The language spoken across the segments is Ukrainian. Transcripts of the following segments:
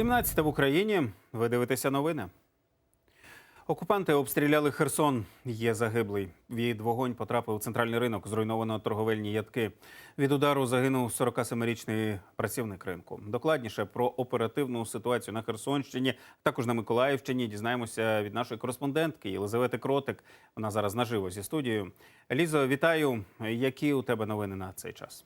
17 в Україні. Ви дивитеся новини. Окупанти обстріляли Херсон. Є загиблий. Від вогонь потрапив у центральний ринок. Зруйновано торговельні ядки. Від удару загинув 47-річний працівник ринку. Докладніше про оперативну ситуацію на Херсонщині, також на Миколаївщині. Дізнаємося від нашої кореспондентки Єлизавети Кротик. Вона зараз наживо зі студією. Лізо, вітаю. Які у тебе новини на цей час?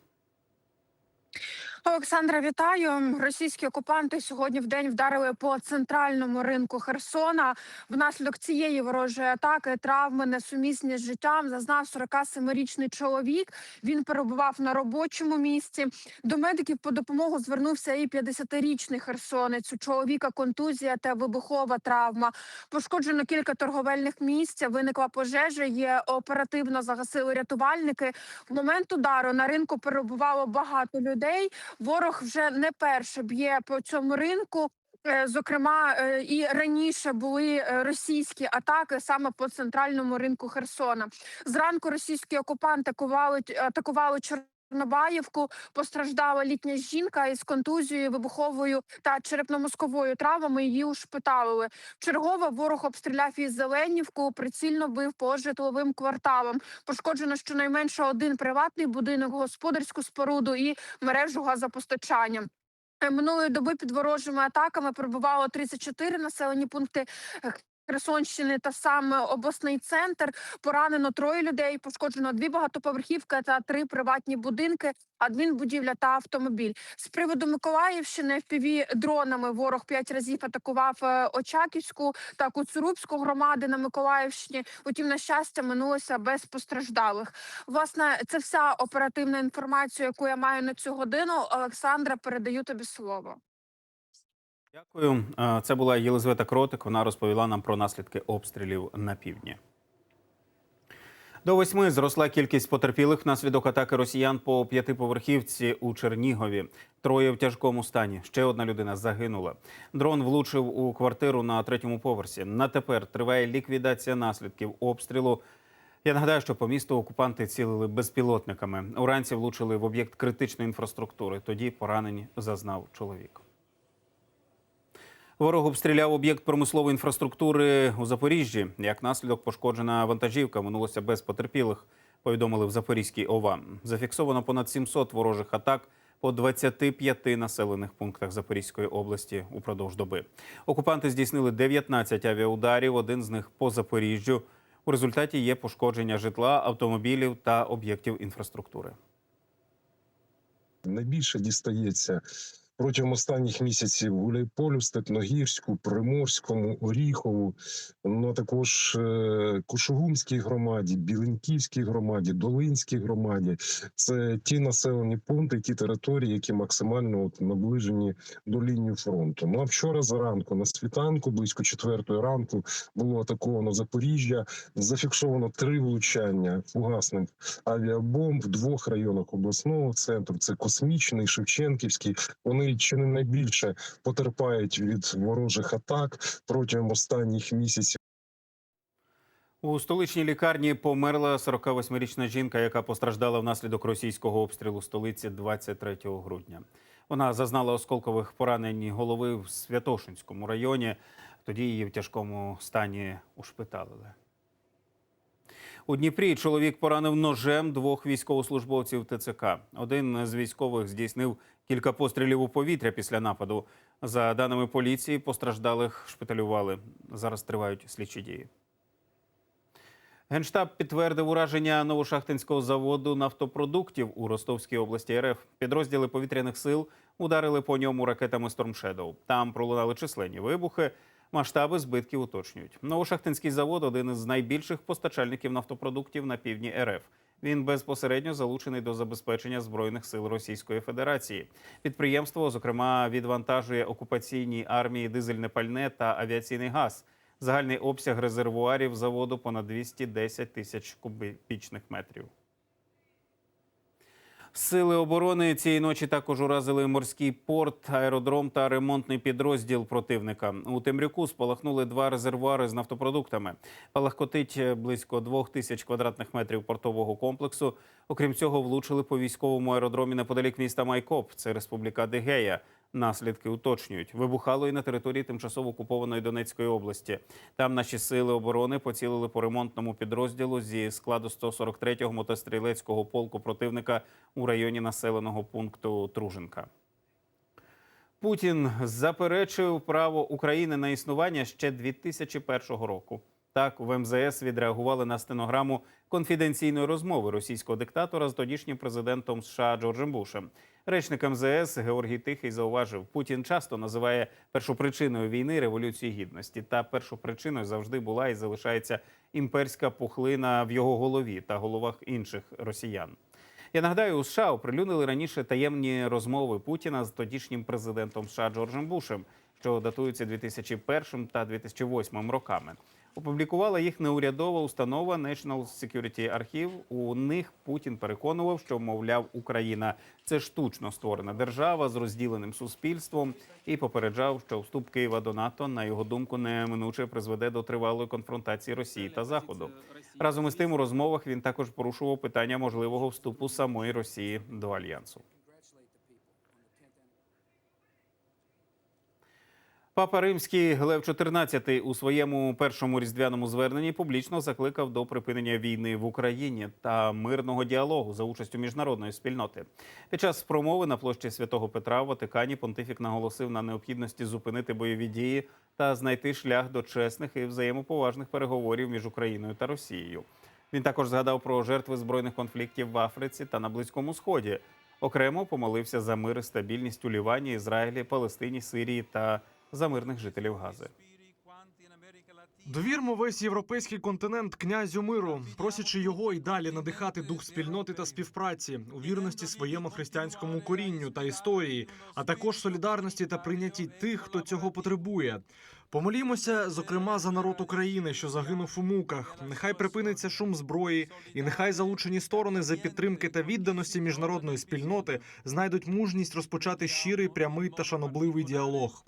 Олександра, вітаю. Російські окупанти сьогодні в день вдарили по центральному ринку Херсона. Внаслідок цієї ворожої атаки травми несумісні з життям зазнав 47-річний чоловік. Він перебував на робочому місці. До медиків по допомогу звернувся і 50-річний херсонець. У чоловіка контузія та вибухова травма. Пошкоджено кілька торговельних місць. Виникла пожежа. Є оперативно загасили рятувальники. В момент удару на ринку перебувало багато людей. Ворог вже не перше б'є по цьому ринку. Е, Зокрема, е, і раніше були е, російські атаки саме по центральному ринку Херсона. Зранку російські окупанти атакували, атакували Чорнобаївку. Постраждала літня жінка із контузією, вибуховою та черепно-мозковою травмами. Її ушпиталили. Чергове ворог обстріляв із Зеленівку, прицільно бив по житловим кварталам. Пошкоджено щонайменше один приватний будинок, господарську споруду і мережу газопостачання. Е, Минулої доби під ворожими атаками перебувало 34 населені пункти. Херсонщини та саме обласний центр поранено троє людей. Пошкоджено дві багатоповерхівки та три приватні будинки, адмінбудівля та автомобіль. З приводу Миколаївщини fpv дронами ворог п'ять разів атакував е, Очаківську та Куцурубську громади на Миколаївщині. Утім, на щастя, минулося без постраждалих. Власне, це вся оперативна інформація, яку я маю на цю годину. Олександра, передаю тобі слово. Дякую. Це була Єлизавета Кротик. Вона розповіла нам про наслідки обстрілів на півдні. До восьми зросла кількість потерпілих внаслідок атаки росіян по п'ятиповерхівці у Чернігові. Троє в тяжкому стані. Ще одна людина загинула. Дрон влучив у квартиру на третьому поверсі. На тепер триває ліквідація наслідків обстрілу. Я нагадаю, що по місту окупанти цілили безпілотниками. Уранці влучили в об'єкт критичної інфраструктури. Тоді поранені зазнав чоловік. Ворог обстріляв об'єкт промислової інфраструктури у Запоріжжі. Як наслідок пошкоджена вантажівка минулося без потерпілих. Повідомили в Запорізькій ОВА. Зафіксовано понад 700 ворожих атак по 25 населених пунктах Запорізької області упродовж доби. Окупанти здійснили 19 авіаударів, один з них по Запоріжжю. У результаті є пошкодження житла, автомобілів та об'єктів інфраструктури. найбільше дістається протягом останніх місяців Гуляйполю, Степногірську, Приморському, Оріхову, ну а також е, Кушугумській громаді, Біленківській громаді, Долинській громаді. Це ті населені пункти, ті території, які максимально от наближені до лінії фронту. Ну а вчора зранку на світанку, близько четвертої ранку, було атаковано Запоріжжя. Зафіксовано три влучання фугасних авіабомб в двох районах обласного центру. Це космічний, Шевченківський. Вони чи не найбільше потерпають від ворожих атак протягом останніх місяців. У столичній лікарні померла 48-річна жінка, яка постраждала внаслідок російського обстрілу столиці 23 грудня. Вона зазнала осколкових поранень голови в Святошинському районі. Тоді її в тяжкому стані ушпиталили. У Дніпрі чоловік поранив ножем двох військовослужбовців ТЦК. Один з військових здійснив кілька пострілів у повітря після нападу. За даними поліції, постраждалих шпиталювали. Зараз тривають слідчі дії. Генштаб підтвердив ураження новошахтинського заводу нафтопродуктів у Ростовській області РФ. Підрозділи повітряних сил ударили по ньому ракетами Shadow. Там пролунали численні вибухи. Масштаби збитків уточнюють. Новошахтинський завод один із найбільших постачальників нафтопродуктів на півдні РФ. Він безпосередньо залучений до забезпечення збройних сил Російської Федерації. Підприємство, зокрема, відвантажує окупаційній армії дизельне пальне та авіаційний газ. Загальний обсяг резервуарів заводу понад 210 тисяч кубічних метрів. Сили оборони цієї ночі також уразили морський порт, аеродром та ремонтний підрозділ противника. У Темрюку спалахнули два резервуари з нафтопродуктами. Палахкотить близько двох тисяч квадратних метрів портового комплексу. Окрім цього, влучили по військовому аеродромі неподалік міста Майкоп. Це республіка Дегея. Наслідки уточнюють. Вибухало і на території тимчасово окупованої Донецької області. Там наші сили оборони поцілили по ремонтному підрозділу зі складу 143-го мотострілецького полку противника у районі населеного пункту Труженка. Путін заперечив право України на існування ще 2001 року. Так, в МЗС відреагували на стенограму конфіденційної розмови російського диктатора з тодішнім президентом США Джорджем Бушем. Речник МЗС Георгій Тихий зауважив, Путін часто називає першопричиною війни революції гідності. Та першопричиною завжди була і залишається імперська пухлина в його голові та головах інших росіян. Я нагадаю, у США оприлюднили раніше таємні розмови Путіна з тодішнім президентом США Джорджем Бушем, що датуються 2001 та 2008 роками. Опублікувала їх неурядова установа National Security Archive. У них Путін переконував, що мовляв Україна це штучно створена держава з розділеним суспільством, і попереджав, що вступ Києва до НАТО, на його думку, неминуче призведе до тривалої конфронтації Росії та Заходу. Разом із тим у розмовах він також порушував питання можливого вступу самої Росії до альянсу. Папа Римський Лев XIV у своєму першому різдвяному зверненні публічно закликав до припинення війни в Україні та мирного діалогу за участю міжнародної спільноти. Під час промови на площі Святого Петра в Ватикані понтифік наголосив на необхідності зупинити бойові дії та знайти шлях до чесних і взаємоповажних переговорів між Україною та Росією. Він також згадав про жертви збройних конфліктів в Африці та на Близькому Сході. Окремо помолився за мир і стабільність у Лівані, Ізраїлі, Палестині, Сирії та за мирних жителів Гази. Довірмо весь європейський континент князю миру, просячи його і далі надихати дух спільноти та співпраці, у вірності своєму християнському корінню та історії, а також солідарності та прийнятті тих, хто цього потребує. Помолімося, зокрема, за народ України, що загинув у муках. Нехай припиниться шум зброї, і нехай залучені сторони за підтримки та відданості міжнародної спільноти знайдуть мужність розпочати щирий, прямий та шанобливий діалог.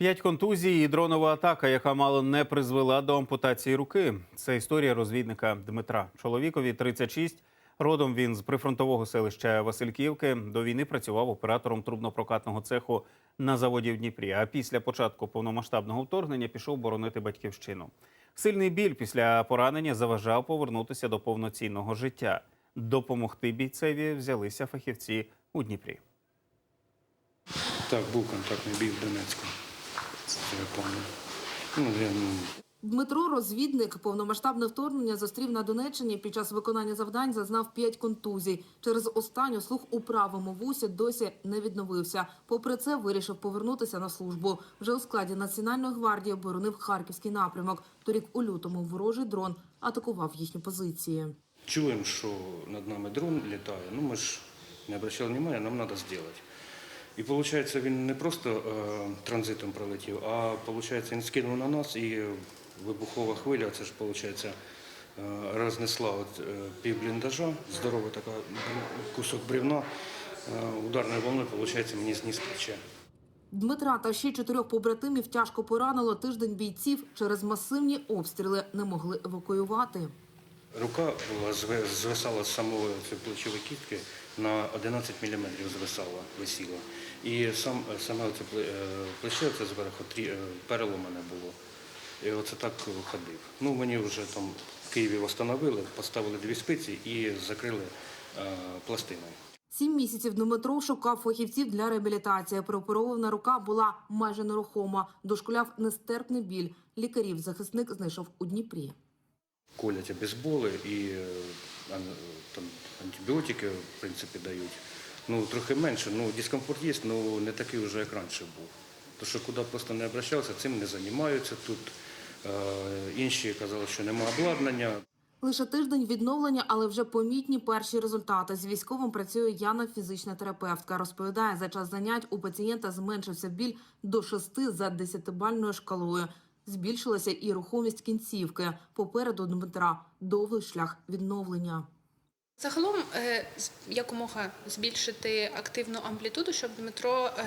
П'ять контузій і дронова атака, яка мало не призвела до ампутації руки. Це історія розвідника Дмитра. Чоловікові 36. Родом він з прифронтового селища Васильківки. До війни працював оператором трубнопрокатного цеху на заводі в Дніпрі. А після початку повномасштабного вторгнення пішов боронити батьківщину. Сильний біль після поранення заважав повернутися до повноцінного життя. Допомогти бійцеві взялися фахівці у Дніпрі. Так, був контактний бій в Донецьку. Це я пам'ятаю. Ну, я, ну, Дмитро, розвідник, повномасштабне вторгнення зустрів на Донеччині. Під час виконання завдань зазнав п'ять контузій. Через останню слух у правому вусі досі не відновився. Попри це, вирішив повернутися на службу. Вже у складі Національної гвардії оборонив харківський напрямок. Торік у лютому ворожий дрон атакував їхні позиції. чуємо, що над нами дрон літає. Ну, ми ж не обращали внимания, нам треба зробити. І виходить, він не просто е, транзитом пролетів, а виходить, він скинув на нас і вибухова хвиля, це ж виходить, е, рознесла от, е, пів бліндажа, здорова така кусок бревна, е, ударною волною, виходить, мені зніс плече. Дмитра та ще чотирьох побратимів тяжко поранило тиждень бійців. Через масивні обстріли не могли евакуювати. Рука була звисала з самої плечової кістки на 11 мм звисала, висіла. І сам, саме це е, плече це зверху трі, е, переломане було. І оце так ходив. Ну, мені вже там в Києві встановили, поставили дві спиці і закрили е, пластиною. Сім місяців Дмитро шукав фахівців для реабілітації. Прооперована рука була майже нерухома. Дошкуляв нестерпний біль. Лікарів захисник знайшов у Дніпрі. Колять обезболи і е, там, антибіотики, в принципі, дають. Ну, трохи менше, ну, дискомфорт є, але не такий вже, як раніше був. То, що куди просто не обращався, цим не займаються тут. Е, інші казали, що немає обладнання. Лише тиждень відновлення, але вже помітні перші результати. З військовим працює Яна, фізична терапевтка. Розповідає, за час занять у пацієнта зменшився біль до 6 за 10-бальною шкалою. Збільшилася і рухомість кінцівки. Попереду Дмитра довгий шлях відновлення. Загалом е, якомога збільшити активну амплітуду, щоб Дмитро е,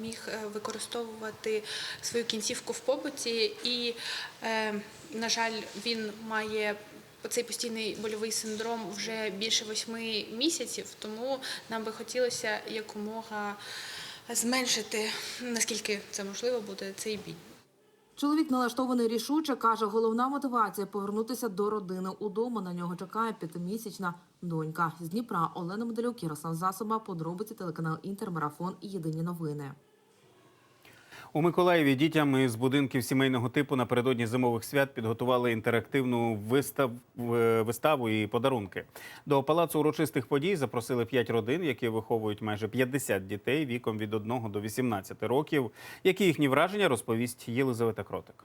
міг е, використовувати свою кінцівку в побуті. І, на жаль, він має цей постійний больовий синдром вже більше восьми місяців, тому нам би хотілося якомога зменшити, наскільки це можливо буде, цей біль. Чоловік налаштований рішуче каже, головна мотивація повернутися до родини. Удома на нього чекає п'ятимісячна донька з Дніпра. Олена Медалюк, Ярослав Засоба, подробиці телеканал Інтермарафон Єдині новини. У Миколаєві дітям із будинків сімейного типу напередодні зимових свят підготували інтерактивну вистав... виставу і подарунки. До палацу урочистих подій запросили п'ять родин, які виховують майже 50 дітей віком від 1 до 18 років. Які їхні враження розповість Єлизавета Кротик.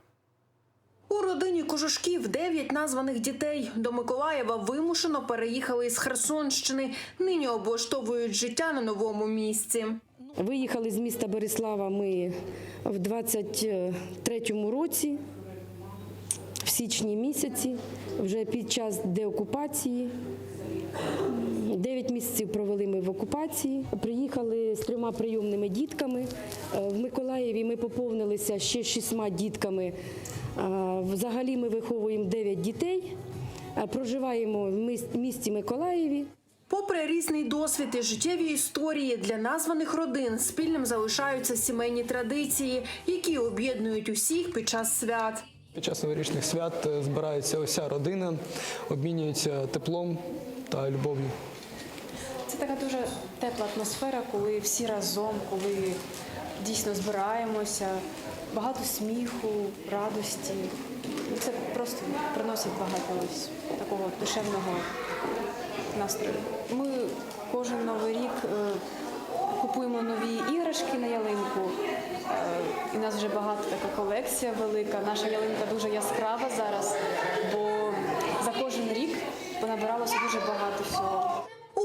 У родині кожушків дев'ять названих дітей до Миколаєва вимушено переїхали із Херсонщини. Нині облаштовують життя на новому місці. Виїхали з міста Береслава ми в 23-му році, в січні місяці, вже під час деокупації. Дев'ять місяців провели ми в окупації. Приїхали з трьома прийомними дітками. Е, В Миколаєві ми поповнилися ще шістьма дітками. Е, Взагалі ми виховуємо дев'ять дітей. Проживаємо в міс- місті Миколаєві. Попри різний досвід і життєві історії для названих родин спільним залишаються сімейні традиції, які об'єднують усіх під час свят. Під час новорічних свят е, збирається уся родина, обмінюється теплом та любов'ю. Це така дуже тепла атмосфера, коли всі разом, коли дійсно збираємося, багато сміху, радості. Це просто приносить багато ось такого душевного настрою. Ми кожен новий рік е, купуємо нові іграшки на ялинку. Е, І нас вже багато така колекція велика. Наша ялинка дуже яскрава зараз, бо за кожен рік понабиралося дуже багато всього.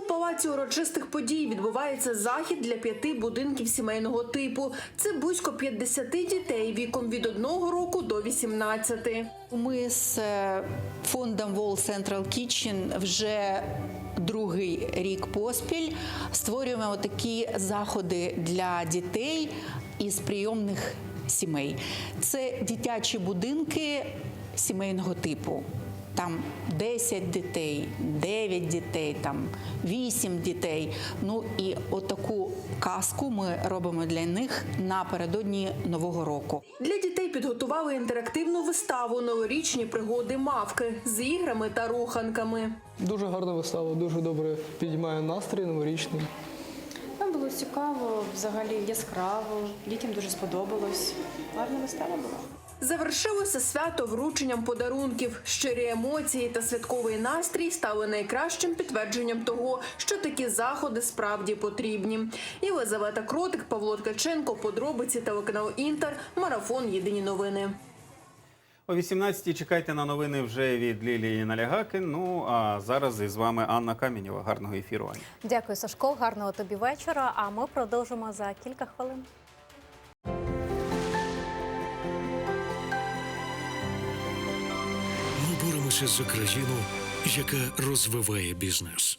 Палаці урочистих подій відбувається захід для п'яти будинків сімейного типу. Це близько 50 дітей віком від 1 року до 18. Ми з е, фондом Wall Central Kitchen вже другий рік поспіль створюємо такі заходи для дітей із прийомних сімей. Це дитячі будинки сімейного типу. Там 10 дітей, 9 дітей, там 8 дітей. Ну і отаку казку ми робимо для них напередодні Нового року. Для дітей підготували інтерактивну виставу Новорічні пригоди мавки з іграми та руханками. Дуже гарна вистава, дуже добре підіймає настрій новорічний. Нам було цікаво, взагалі яскраво, дітям дуже сподобалось. Гарна вистава була. Завершилося свято врученням подарунків. Щирі емоції та святковий настрій стали найкращим підтвердженням того, що такі заходи справді потрібні. Єлизавета Кротик, Павло Ткаченко, подробиці телеканал Інтер, марафон Єдині новини. О 18-й чекайте на новини вже від Лілії Налягакин. Ну а зараз із вами Анна Камінєва. Гарного ефіру. Аня. Дякую, Сашко. Гарного тобі вечора. А ми продовжимо за кілька хвилин. Ми за країну, яка розвиває бізнес.